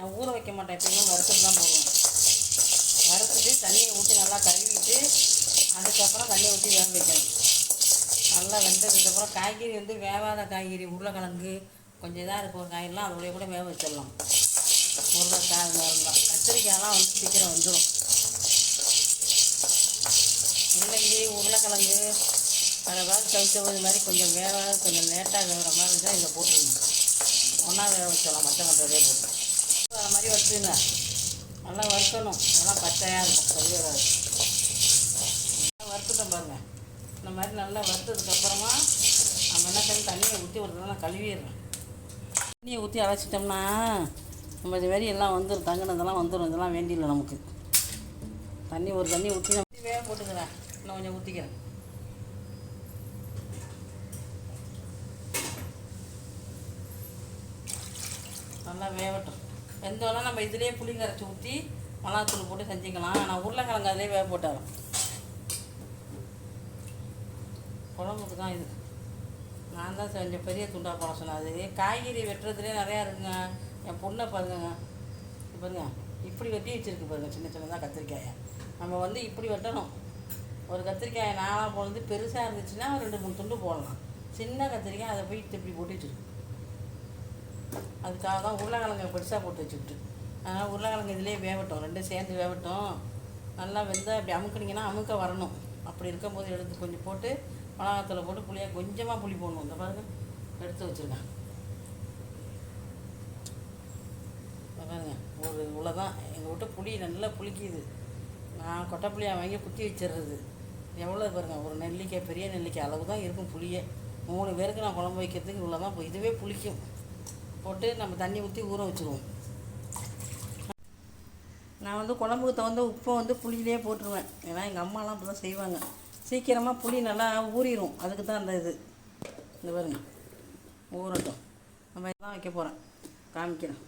நான் ஊற வைக்க மாட்டேன் எப்பயுமே வறுத்துட்டு தான் போடுவேன் வறுத்துட்டு தண்ணியை ஊற்றி நல்லா கழுவிட்டு அதுக்கப்புறம் தண்ணியை ஊற்றி வேக வைக்கணும். நல்லா வெந்ததுக்கப்புறம் காய்கறி வந்து வேகாத காய்கறி உருளைக்கிழங்கு கொஞ்சம் இதாக இருக்கிற காயெல்லாம் அதோடய கூட வேக வச்சிடலாம். உருளைக்காய் இருந்தால் மாதிரிலாம் கத்திரிக்காயெல்லாம் வந்து சீக்கிரம் வந்துடும் முள்ளங்கி உருளைக்கிழங்கு அதாவது தவிச்ச இது மாதிரி கொஞ்சம் வேக கொஞ்சம் லேட்டாக வேகிற மாதிரி இருந்தால் இதில் போட்டுருங்க. ஒன்றா வேக வச்சிடலாம் மற்ற மற்றதே போட்டு அது மாதிரி வச்சுருங்க. நல்லா வறுக்கணும். நல்லா பச்சையாக இருக்கும். சரி நல்லா வறுத்துட்டோம் பாருங்கள் இந்த மாதிரி நல்லா வறுத்ததுக்கப்புறமா நம்ம என்ன பண்ணி தண்ணியை ஊற்றி ஒரு தடவை கழுவிடுறேன். தண்ணியை ஊற்றி அரைச்சிட்டோம்னா நம்ம இது மாதிரி எல்லாம் வந்துடும் தங்கினதெல்லாம் வந்துடும் இதெல்லாம் வேண்டியில்லை நமக்கு. தண்ணி ஒரு தண்ணி ஊற்றி நம்ம வேக போட்டுக்கிறேன். இன்னும் கொஞ்சம் ஊற்றிக்கிறேன் நல்லா வேகட்டும். வெந்தோடனே நம்ம இதுலேயே புளிங்கரைச்சி ஊற்றி மிளகாத்தூள் போட்டு செஞ்சுக்கலாம். நான் உருளைக்கிழங்கு அதிலே வேக போட்டாலும் குழம்புக்கு தான் இது. நான் தான் செஞ்ச பெரிய துண்டா போட சொன்னது காய்கறி வெட்டுறதுலேயே நிறையா இருக்குங்க. என் பொண்ணை பாருங்க பாருங்க. இப்படி வெட்டி வச்சிருக்கு பாருங்க. சின்ன சின்னதாக கத்திரிக்காயை. நம்ம வந்து இப்படி வெட்டணும். ஒரு கத்திரிக்காயை நாளாக பொழுது பெருசாக இருந்துச்சுன்னா ரெண்டு மூணு துண்டு போடலாம். சின்ன கத்திரிக்காய் அதை போய் இப்படி போட்டு வச்சுருக்கு அதுக்காக தான் உருளைக்கிழங்கு பெருசாக போட்டு வச்சுக்கிட்டு. அதனால் உருளைக்கிழங்கு இதுலேயே வேகட்டும் ரெண்டும் சேர்ந்து வேகட்டும் நல்லா வெந்தால் அப்படி அமுக்குனீங்கன்னா அமுக்க வரணும். அப்படி இருக்கும்போது எடுத்து கொஞ்சம் போட்டு மிளகாத்தில் போட்டு புளியாக கொஞ்சமாக புளி போடணும். இந்த பாருங்க எடுத்து வச்சுருக்கேன். இந்த பாருங்க ஒரு இவ்வளோ தான் எங்கள் விட்டு புளி நல்லா புளிக்குது. நான் கொட்டை புளியாக வாங்கி குத்தி வச்சிடுறது. எவ்வளோ பாருங்க ஒரு நெல்லிக்காய் பெரிய நெல்லிக்காய் அளவு தான் இருக்கும் புளியே. மூணு பேருக்கு நான் குழம்பு வைக்கிறதுக்கு இவ்வளோ தான் இதுவே புளிக்கும். போட்டு நம்ம தண்ணி ஊற்றி ஊற வச்சுருவோம். நான் வந்து குழம்புக்கு தகுந்த உப்பை வந்து புளியிலே போட்டுருவேன். ஏன்னா எங்கள் அம்மாலாம் அப்படி தான் செய்வாங்க. சீக்கிரமாக புளி நல்லா ஊறிடும் அதுக்கு தான் அந்த இது. இந்த பாருங்க. ஊறட்டும். நம்ம இதெல்லாம் வைக்க போகிறேன் காமிக்கிறேன்.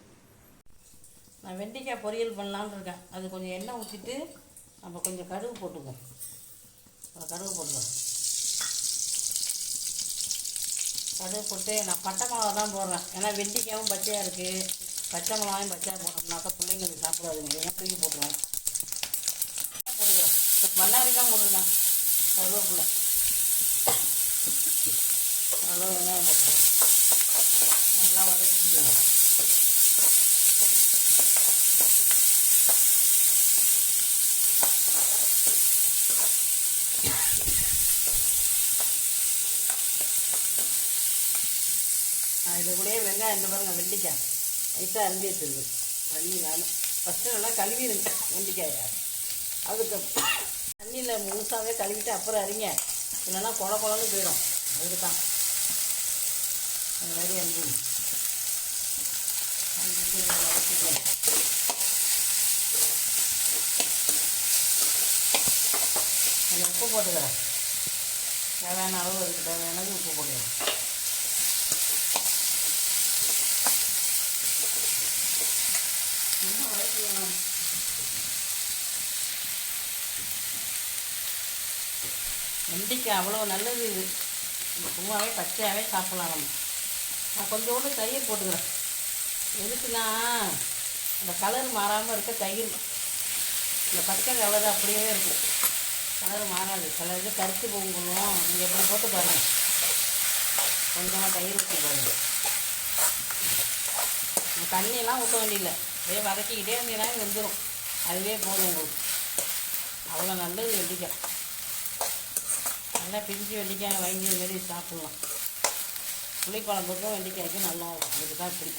நான் வெண்டைக்காய் பொரியல் பண்ணலான்னு இருக்கேன். அது கொஞ்சம் எண்ணெய் ஊற்றிட்டு நம்ம கொஞ்சம் கடுகு போட்டுக்குவோம். கடுகு போட்டுக்கலாம் கடுகு போட்டு நான் பட்டை மிளகா தான் போடுறேன். ஏன்னா வெண்டிக்காயும் பச்சையாக இருக்குது பச்சை மிளகாயும் பச்சையாக போட்டோம்னாக்கா பிள்ளைங்களுக்கு சாப்பிடாதுங்க. ஏன்னா தூக்கி போட்டுருவேன் போட்டுக்கிறேன் மல்லாரி தான் போட்டுருக்கேன். கருவேப்பிலை. அவ்வளோ வெங்காயம் போட்டுருவேன் நல்லா வதக்கிக்கலாம் இது கூடயே வெங்காயம் இந்த பாருங்க வெள்ளிக்காய் லைட்டாக அரிஞ்சு வச்சிருக்கு தண்ணி வேணும். ஃபஸ்ட்டு நல்லா கழுவிடுங்க வெண்டைக்காயை. அதுக்கு தண்ணியில் முழுசாகவே கழுவிட்டு அப்புறம் அறிங்க இல்லைன்னா கொல குழன்னு போயிடும். அதுக்கு தான் அந்த மாதிரி அரிஞ்சு உப்பு போட்டுக்கிறேன். தேவையான அளவு அதுக்கு தேவையானது உப்பு போட்டுக்கிறேன் ரொம்ப வதக்கிக்கலாம். வெண்டைக்காய் அவ்வளோ நல்லது. இது சும்மாவே பச்சையாகவே சாப்பிடலாம். நம்ம நான் கொஞ்சோண்டு தயிர் போட்டுக்கிறேன். எதுக்குன்னா அந்த கலர் மாறாமல் இருக்க தயிர். இந்த பச்சை கலர் அப்படியே இருக்கும். கலர் மாறாது. சில இது கருத்து பொங்கலும். நீங்கள் எப்படி போட்டு பாருங்கள் கொஞ்சமாக தயிர் ஊற்றி பாருங்கள் இந்த தண்ணியெல்லாம் ஊற்ற வேண்டியில்லை அப்படியே வதக்கிக்கிட்டே இருந்தீங்கன்னா வெந்துடும் அதுவே போதும் உங்களுக்கு. அவ்வளோ நல்லது வெண்டிக்காய் நல்லா பிஞ்சு வெள்ளிக்காய் வாங்கி மாரி சாப்பிட்லாம். புளிக்குழம்புக்கும் வெள்ளிக்காய்க்கும் நல்லா இருக்கும். அதுக்கு தான் இப்படி.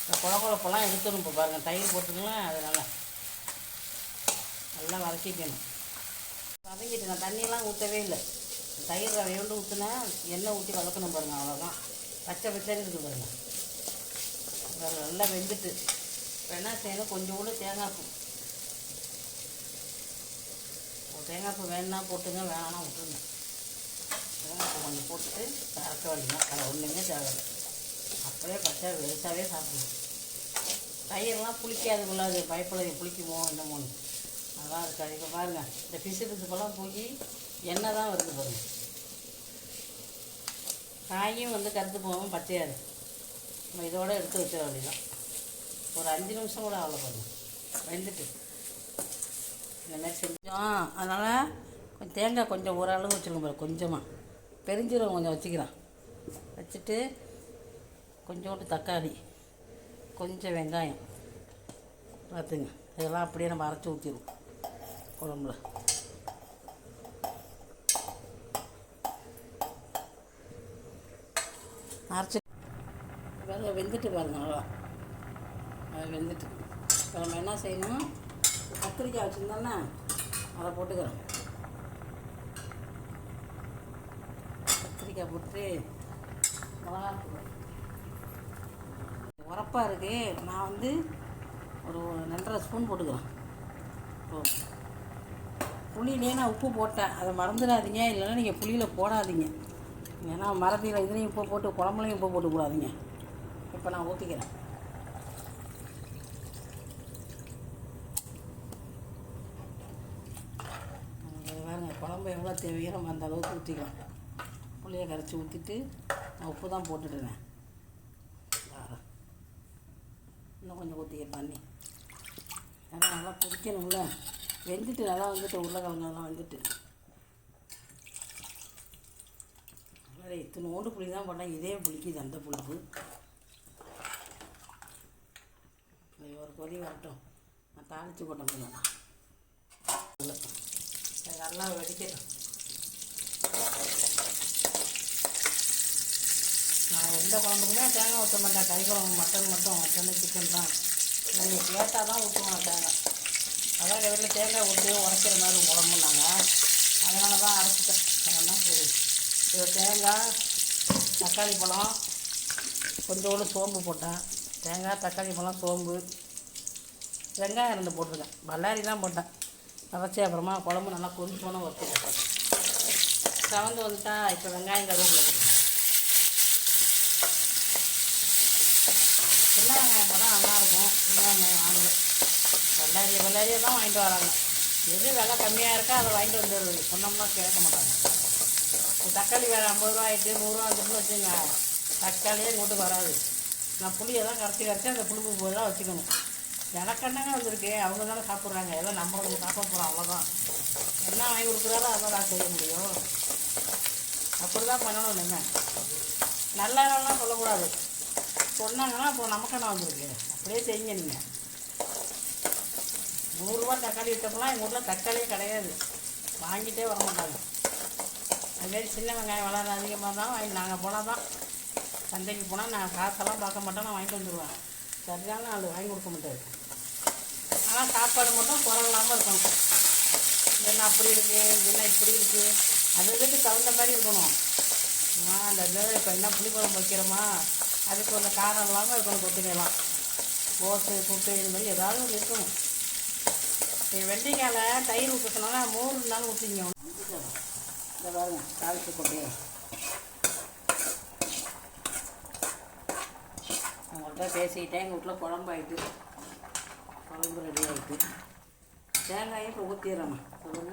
இந்த குழ குழப்பெல்லாம் எடுத்துடும் இப்போ பாருங்கள் தயிர் போட்டுக்கலாம். அது நல்லா நல்லா வதக்கிக்கணும். வதக்கிட்டு நான் தண்ணியெல்லாம் ஊற்றவே இல்லை. தயிர் ரவையோண்டு ஊற்றினா எண்ணெய் ஊற்றி வதக்கணும் பாருங்கள் அவ்வளோதான் பச்சை பச்சை இருக்குது பாருங்கள் நல்லா வெந்துட்டு. வேணால் செய்யணும். கொஞ்சோண்டு தேங்காய் பூ ஒரு தேங்காய் பூ வேணுன்னா போட்டுங்க வேணாம் விட்டுருங்க. தேங்காய் பூ கொஞ்சம் போட்டுட்டு அரைக்க வேண்டியதான் வேறு ஒன்றுமே தேவையில்லை. அப்படியே பச்சை வெறுசாவே சாப்பிடணும். தயிரெலாம் புளிக்காதுக்குள்ள அது. பயப்படாது புளிக்குமோ என்னமோன்னு. நல்லா இருக்காது இப்போ பாருங்கள் இந்த பிசு பிசுப்பெல்லாம் போய் எண்ணெய் தான் வருது பாருங்கள் காயும் வந்து கருத்து போகாமல் பச்சையாக நம்ம இதோட எடுத்து வச்சிட வேண்டியதான் ஒரு அஞ்சு நிமிஷம் கூட அவ்வளோ பாருங்கள் வெந்துட்டு. இந்த செஞ்சோம். அதனால் கொஞ்சம் தேங்காய் கொஞ்சம் ஓரளவு வச்சுருங்க பாரு கொஞ்சமாக பெருஞ்சீரகம் கொஞ்சம் வச்சுக்கிறேன். வச்சுட்டு கொஞ்சோண்டு தக்காளி கொஞ்சம் வெங்காயம். பார்த்துங்க. இதெல்லாம் அப்படியே நம்ம அரைச்சி ஊற்றிடுவோம் குழம்புல. அரைச்சி வேலை வெந்துட்டு பாருங்க நல்லா அது வெந்துட்டு. இப்போ நம்ம என்ன செய்யணும்? கத்திரிக்காய் வச்சுருந்தோன்னா அதை போட்டுக்கிறோம் கத்திரிக்காய் போட்டு மிளகா உரப்பாக இருக்கு. நான் வந்து ஒரு ரெண்டரை ஸ்பூன் போட்டுக்கிறேன். இப்போ புளியிலே நான் உப்பு போட்டேன். அதை மறந்துடாதீங்க. இல்லைன்னா நீங்கள் புளியில் போடாதீங்க. ஏன்னா மரத்தில் இதுலேயும் உப்பு போட்டு குழம்புலையும் உப்பு போட்டுக்கூடாதீங்க. இப்போ நான் ஊற்றிக்கிறேன் பாருங்க குழம்பு எவ்வளோ தேவையோ நம்ம அந்த அளவுக்கு ஊற்றிக்கலாம். புளியை கரைச்சி ஊற்றிட்டு நான் உப்பு தான் போட்டுடுறேன். இன்னும் கொஞ்சம் ஊற்றிக்க தண்ணி. ஏன்னா நல்லா பிடிக்கணும்ல வெந்துட்டு நல்லா வந்துட்டு உருளைக்கிழங்கெல்லாம் வந்துட்டு. வேறு இத்தனோண்டு புளி தான் போட்டேன். இதே புளிக்குது அந்த புளிப்பு. ஒரு கொதி வரட்டும். நான் தாளித்து போட்டேன். இல்லை நல்லா வெடிக்கட்டும். நான் எந்த குழம்புக்குமே தேங்காய் ஊற்ற மாட்டேன். கறி குழம்பு மட்டன் மட்டும். மட்டன் சிக்கன் தான். நீங்கள் கேட்டால் தான் ஊற்றுவோம் தேங்காய். அதான் வீட்டில் தேங்காய் ஊற்றி உரைக்கிற மாதிரி குழம்புனாங்க அதனால தான் அரைச்சிட்டேன். அதெல்லாம் சரி. இது தேங்காய் தக்காளி பழம் கொஞ்சோண்டு சோம்பு போட்டேன். தேங்காய் தக்காளி பழம் சோம்பு. வெங்காயம் இருந்து போட்டிருக்கேன். பல்லாரி தான் போட்டேன். அரைச்சி அப்புறமா குழம்பு நல்லா கொதிச்சோன்னு வறுத்துட்டேன் கலந்து வந்துட்டா இப்போ வெங்காயம் கருவேப்பிலை போட்டுருக்கேன் சின்ன வெங்காயம் போட்டால் நல்லாயிருக்கும் சின்ன வெங்காயம் வாங்கல. வெள்ளாரியை வெள்ளாரியை தான் வாங்கிட்டு வராங்க. எது விலை கம்மியாக இருக்கோ அதை வாங்கிட்டு வந்துடுறது சொன்னோம்னா கேட்க மாட்டாங்க. தக்காளி வேறு ஐம்பது ரூபா ஆகிட்டு நூறுரூவா வந்துட்டுன்னு வச்சுங்க தக்காளியே இங்கோட்டு வராது. நான் புளியை தான் கரைச்சி கரைச்சி அந்த புளிப்பு போய் தான் வச்சுக்கணும். எனக்கென்னங்க வந்திருக்கு? அவங்க தானே சாப்பிட்றாங்க. ஏதோ நம்ம கொஞ்சம் சாப்பிட போகிறோம் அவ்வளோதான் என்ன வாங்கி கொடுக்குறாரோ அதான் நான் செய்ய முடியும். அப்படி தான் பண்ணணும் என்ன நல்லா இல்லைலாம் சொல்லக்கூடாது. சொன்னாங்கன்னா இப்போ நமக்கண்ணா என்ன வந்திருக்கு? அப்படியே செய்யுங்க நீங்கள் நூறுரூவா தக்காளி விட்டப்பெல்லாம் எங்கள் ஊரில் தக்காளியே கிடையாது. வாங்கிட்டே வர மாட்டாங்க. அதுமாரி சின்ன வெங்காயம் வளர அதிகமாக தான் வாங்கி நாங்கள் போனால் தான் சந்தைக்கு போனால் நான் காசெல்லாம் பார்க்க மாட்டோம் நான் வாங்கிட்டு வந்துடுவேன் சரியான ஆள். வாங்கி கொடுக்க மாட்டாரு. ஆனால் சாப்பாடு மட்டும் குறை இல்லாமல் இருக்கணும். என்ன அப்படி இருக்குது என்ன இப்படி இருக்குது அது இதுக்கு தகுந்த மாதிரி இருக்கணும். ஆ அந்த இப்போ என்ன புளிக்குழம்பு வைக்கிறோமா? அதுக்கு கொஞ்சம் காரம் இல்லாமல் இருக்கணும் கொத்துக்கலாம் கோசு புட்டு இது மாதிரி ஏதாவது ஒன்று இருக்கணும். நீ வெண்டைக்காயில் தயிர் ஊற்ற சொன்னா மோர் இருந்தாலும் ஊற்றிங்க இந்த பாருங்க தாளிச்சு போட்டு. உங்கள்கிட்ட பேசிக்கிட்டேன். எங்கள் வீட்டில் குழம்பாயிட்டு. குழம்பு ரெடி ஆகிட்டு தேங்காயும் இப்போ ஊற்றிடுறேம்மா சொல்லுங்க.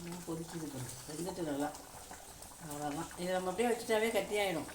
ஊற்றி கொதிக்குது வெந்துட்டு நல்லா. அவ்வளோதான் இதை நம்ம அப்படியே வச்சுட்டாவே கட்டியாயிடும்.